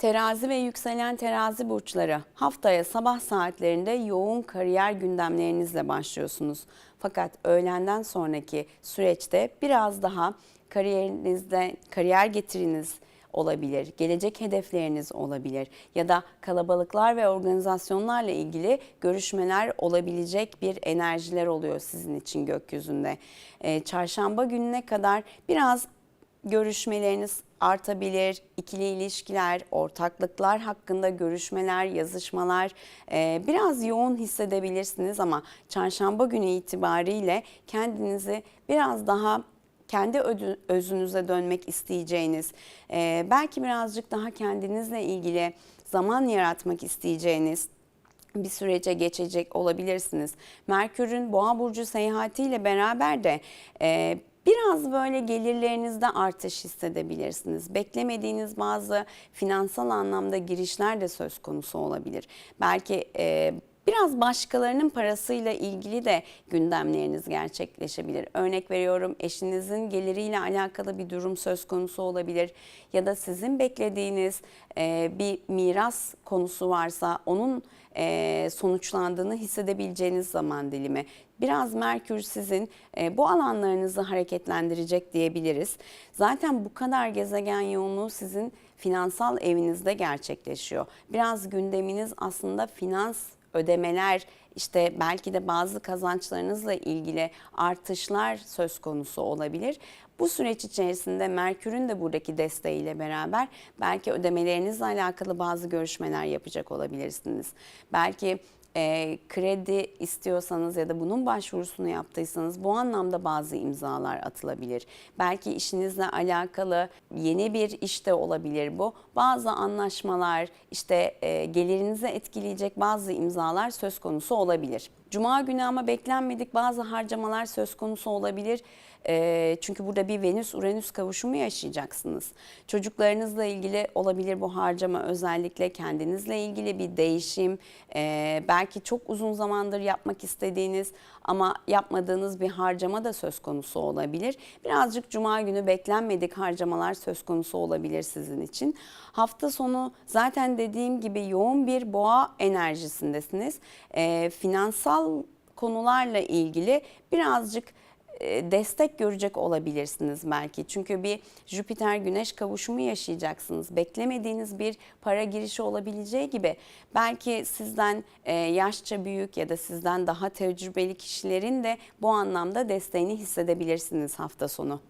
Terazi ve yükselen terazi burçları haftaya sabah saatlerinde yoğun kariyer gündemlerinizle başlıyorsunuz. Fakat öğlenden sonraki süreçte biraz daha kariyerinizde kariyer getiriniz olabilir, gelecek hedefleriniz olabilir ya da kalabalıklar ve organizasyonlarla ilgili görüşmeler olabilecek bir enerjiler oluyor sizin için gökyüzünde. Ee, çarşamba gününe kadar biraz görüşmeleriniz artabilir. İkili ilişkiler, ortaklıklar hakkında görüşmeler, yazışmalar e, biraz yoğun hissedebilirsiniz ama çarşamba günü itibariyle kendinizi biraz daha kendi özünüze dönmek isteyeceğiniz, e, belki birazcık daha kendinizle ilgili zaman yaratmak isteyeceğiniz bir sürece geçecek olabilirsiniz. Merkür'ün Boğa burcu seyahatiyle beraber de e, biraz böyle gelirlerinizde artış hissedebilirsiniz. Beklemediğiniz bazı finansal anlamda girişler de söz konusu olabilir. Belki e, Biraz başkalarının parasıyla ilgili de gündemleriniz gerçekleşebilir. Örnek veriyorum eşinizin geliriyle alakalı bir durum söz konusu olabilir ya da sizin beklediğiniz e, bir miras konusu varsa onun e, sonuçlandığını hissedebileceğiniz zaman dilimi. Biraz Merkür sizin e, bu alanlarınızı hareketlendirecek diyebiliriz. Zaten bu kadar gezegen yoğunluğu sizin finansal evinizde gerçekleşiyor. Biraz gündeminiz aslında finans ödemeler işte belki de bazı kazançlarınızla ilgili artışlar söz konusu olabilir. Bu süreç içerisinde Merkür'ün de buradaki desteğiyle beraber belki ödemelerinizle alakalı bazı görüşmeler yapacak olabilirsiniz. Belki e, kredi istiyorsanız ya da bunun başvurusunu yaptıysanız bu anlamda bazı imzalar atılabilir. Belki işinizle alakalı yeni bir işte olabilir bu. Bazı anlaşmalar işte e, gelirinizi etkileyecek bazı imzalar söz konusu olabilir. Cuma günü ama beklenmedik bazı harcamalar söz konusu olabilir. E, çünkü burada bir Venüs-Uranüs kavuşumu yaşayacaksınız. Çocuklarınızla ilgili olabilir bu harcama özellikle kendinizle ilgili bir değişim. e, belki çok uzun zamandır yapmak istediğiniz ama yapmadığınız bir harcama da söz konusu olabilir. Birazcık Cuma günü beklenmedik harcamalar söz konusu olabilir sizin için. Hafta sonu zaten dediğim gibi yoğun bir boğa enerjisindesiniz. E, finansal konularla ilgili birazcık destek görecek olabilirsiniz belki. Çünkü bir Jüpiter Güneş kavuşumu yaşayacaksınız. Beklemediğiniz bir para girişi olabileceği gibi belki sizden e, yaşça büyük ya da sizden daha tecrübeli kişilerin de bu anlamda desteğini hissedebilirsiniz hafta sonu.